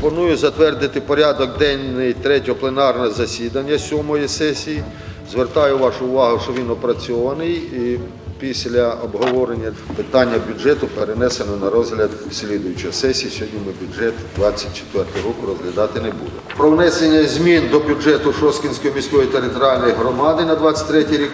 Пропоную затвердити порядок денний третього пленарного засідання сьомої сесії. Звертаю вашу увагу, що він опрацьований і після обговорення питання бюджету перенесено на розгляд слідуючої сесії. Сьогодні ми бюджет 24 року розглядати не будемо. Про внесення змін до бюджету Шоскінської міської територіальної громади на 23 рік.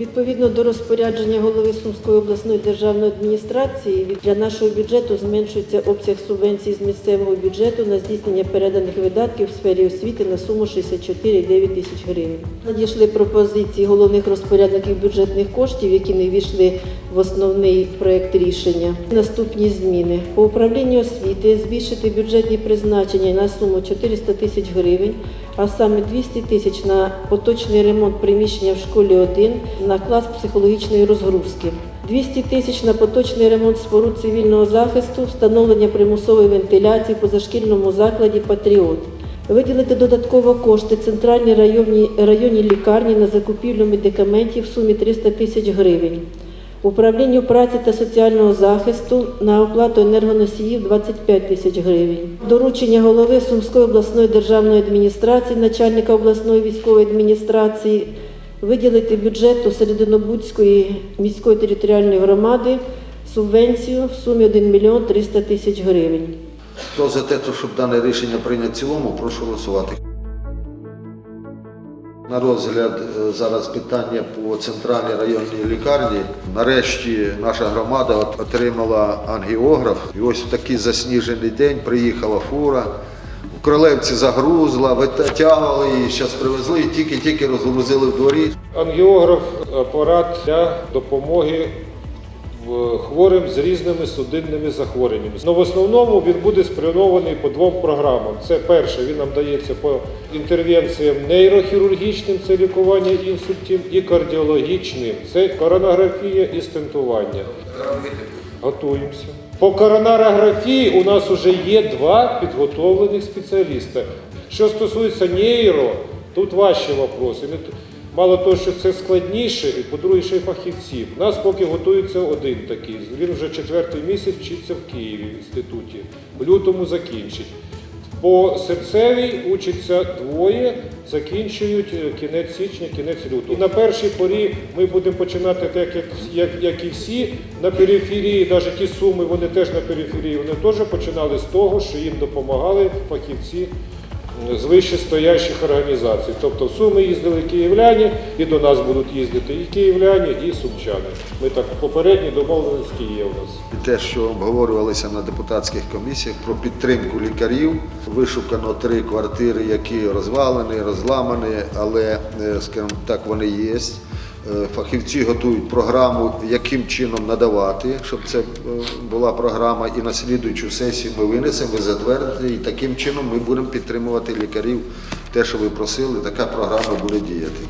Відповідно до розпорядження голови Сумської обласної державної адміністрації для нашого бюджету зменшується обсяг субвенцій з місцевого бюджету на здійснення переданих видатків в сфері освіти на суму 64,9 тисяч гривень. Надійшли пропозиції головних розпорядників бюджетних коштів, які не війшли в основний проект рішення. Наступні зміни по управлінню освіти збільшити бюджетні призначення на суму 400 тисяч гривень, а саме 200 тисяч на поточний ремонт приміщення в школі 1 на клас психологічної розгрузки. 200 тисяч на поточний ремонт споруд цивільного захисту, встановлення примусової вентиляції в позашкільному закладі Патріот. Виділити додатково кошти центральній районній, районній лікарні на закупівлю медикаментів в сумі 300 тисяч гривень. Управлінню праці та соціального захисту на оплату енергоносіїв 25 тисяч гривень. Доручення голови Сумської обласної державної адміністрації, начальника обласної військової адміністрації виділити бюджету Серединобудської міської територіальної громади субвенцію в сумі 1 мільйон 300 тисяч гривень. Хто за те, щоб дане рішення прийняти в цілому, прошу голосувати. На розгляд е, зараз питання по центральній районній лікарні. Нарешті наша громада отримала ангіограф. І ось в такий засніжений день приїхала фура. У Кролевці загрузла, витягували її, зараз привезли і тільки-тільки розгрузили в дворі. Ангіограф апарат для допомоги в- хворим з різними судинними захворюваннями. Ну, в основному він буде спрямований по двом програмам. Це перше, він нам дається по інтервенціям нейрохірургічним, це лікування інсультів, і кардіологічним, це коронографія і стентування. Готуємося. По коронарографії у нас вже є два підготовлених спеціаліста. Що стосується нейро, тут важчі вопроси. Мало того, що це складніше, і по-друге, ще й фахівці. У нас поки готується один такий. Він вже четвертий місяць вчиться в Києві в інституті. В лютому закінчить. По серцевій учаться двоє, закінчують е, кінець січня, кінець лютого. І на першій порі ми будемо починати так, як, як, як і всі на периферії, навіть ті суми, вони теж на периферії, вони теж починали з того, що їм допомагали фахівці з вищестоящих організацій. Тобто в Суми їздили київляні, і до нас будуть їздити і київляні, і сумчани. Ми так попередні домовленості є у нас. І те, що обговорювалися на депутатських комісіях про підтримку лікарів. Вишукано три квартири, які розвалені, розламані, але, е, скажімо так, вони є. Е, Фахівці готують програму, яким чином надавати, щоб це е, була програма. І на слідуючу сесію ми винесемо, ви затвердите, і таким чином ми будемо підтримувати лікарів. Те, що ви просили, така програма буде діяти.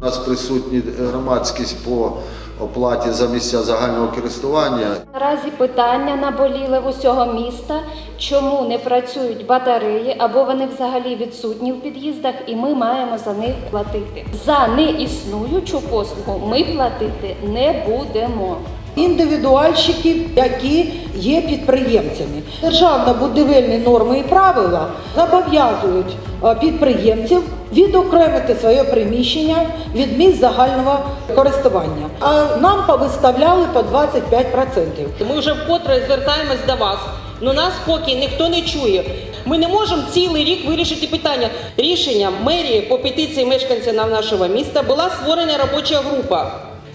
У нас присутні громадськість по оплаті за місця загального користування. Наразі питання наболіли в усього міста, чому не працюють батареї або вони взагалі відсутні в під'їздах, і ми маємо за них платити. За неіснуючу послугу ми платити не будемо. Індивідуальщиків, які є підприємцями. Державно-будівельні норми і правила зобов'язують е, підприємців відокремити своє приміщення від місць загального користування. А нам повиставляли по 25%. Ми вже вкотре звертаємось до вас. Ну нас поки ніхто не чує. Ми не можемо цілий рік вирішити питання. Рішенням мерії по петиції мешканців нашого міста була створена робоча група.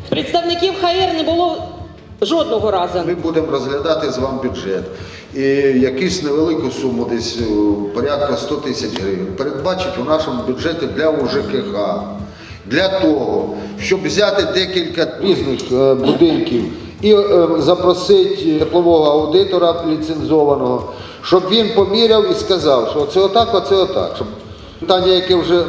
Представників ХР не було жодного разу. Ми будемо розглядати з вами бюджет. І якусь невелику суму, десь е, порядка 100 тисяч гривень, передбачить у нашому бюджеті для УЖКХ. Для того, щоб взяти декілька різних е, будинків і е, запросити теплового аудитора ліцензованого, щоб він поміряв і сказав, що це отак, оце отак. Щоб питання, яке вже,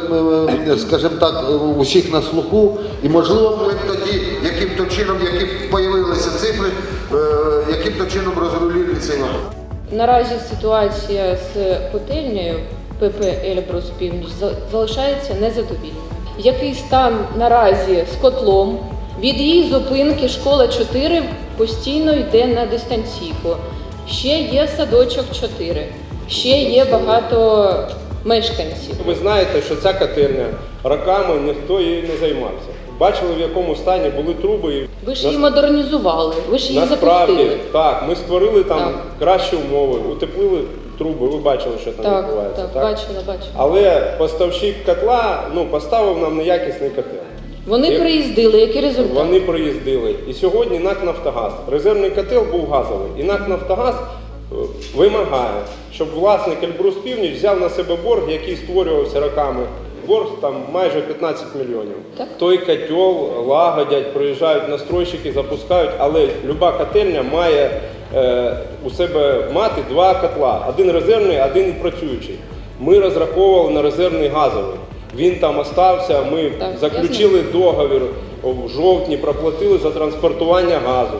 скажімо так, у всіх на слуху, і можливо ми тоді, яким то чином, які появилися цифри, е, яким то чином розрулили цей вопрос. Наразі ситуація з котельнею ПП Ельбрус Північ залишається незадовільною. Який стан наразі з котлом? Від її зупинки школа 4 постійно йде на дистанційку. Ще є садочок 4, ще є багато мешканців. Ви знаєте, що ця котельня роками ніхто її не займався. Бачили, в якому стані були труби. Ви ж нас- її модернізували, ви ж її Насправді, запустили. так, ми створили там Так. кращі умови, утеплили труби, ви бачили, що там Так, відбувається. так, бачила, бачила. Але поставщик котла ну, поставив нам неякісний котел. Вони Як- приїздили, який результат? Вони приїздили. І сьогодні НАК Нафтогаз. Резервний котел був газовий. І НАК Нафтогаз е, вимагає, щоб власник Ельбрус Північ взяв на себе борг, який створювався роками. Борг там майже 15 мільйонів. Так. Той котел лагодять, приїжджають настройщики, запускають, але люба котельня має е, у себе мати два котла: один резервний, один працюючий. Ми розраховували на резервний газовий. Він там остався. Ми Так, заключили договір в жовтні, проплатили за транспортування газу.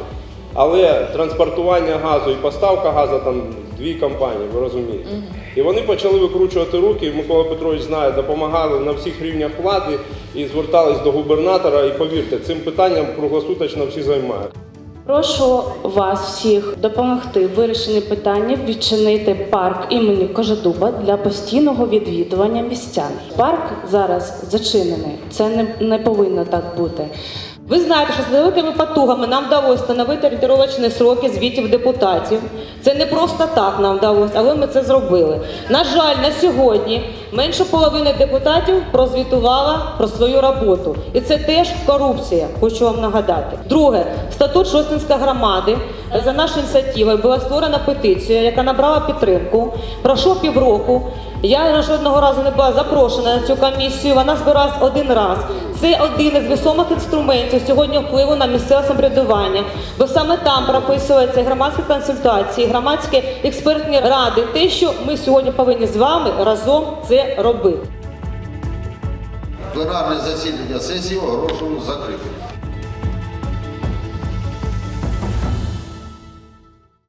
Але транспортування газу і поставка газу там дві компанії, ви розумієте. І вони почали викручувати руки. Микола Петрович знає, допомагали на всіх рівнях влади і звертались до губернатора. І повірте, цим питанням круглосуточно всі займають. Прошу вас всіх допомогти в вирішенні питання відчинити парк імені Кожедуба для постійного відвідування містян. Парк зараз зачинений. Це не, не повинно так бути. Ви знаєте, що з великими потугами нам вдалося встановити орієнтировочні сроки звітів депутатів. Це не просто так нам вдалося, але ми це зробили. На жаль, на сьогодні менше половини депутатів прозвітувала про свою роботу. І це теж корупція, хочу вам нагадати. Друге, статут Шостинської громади за нашою ініціативою була створена петиція, яка набрала підтримку. Пройшло півроку. Я жодного разу не була запрошена на цю комісію. Вона збиралась один раз. Це один із весомих інструментів сьогодні впливу на місцеве самоврядування, бо саме там прописуються громадські консультації, громадські експертні ради. Те, що ми сьогодні повинні з вами разом це робити. Пленарне засідання сесії оголошую закритим.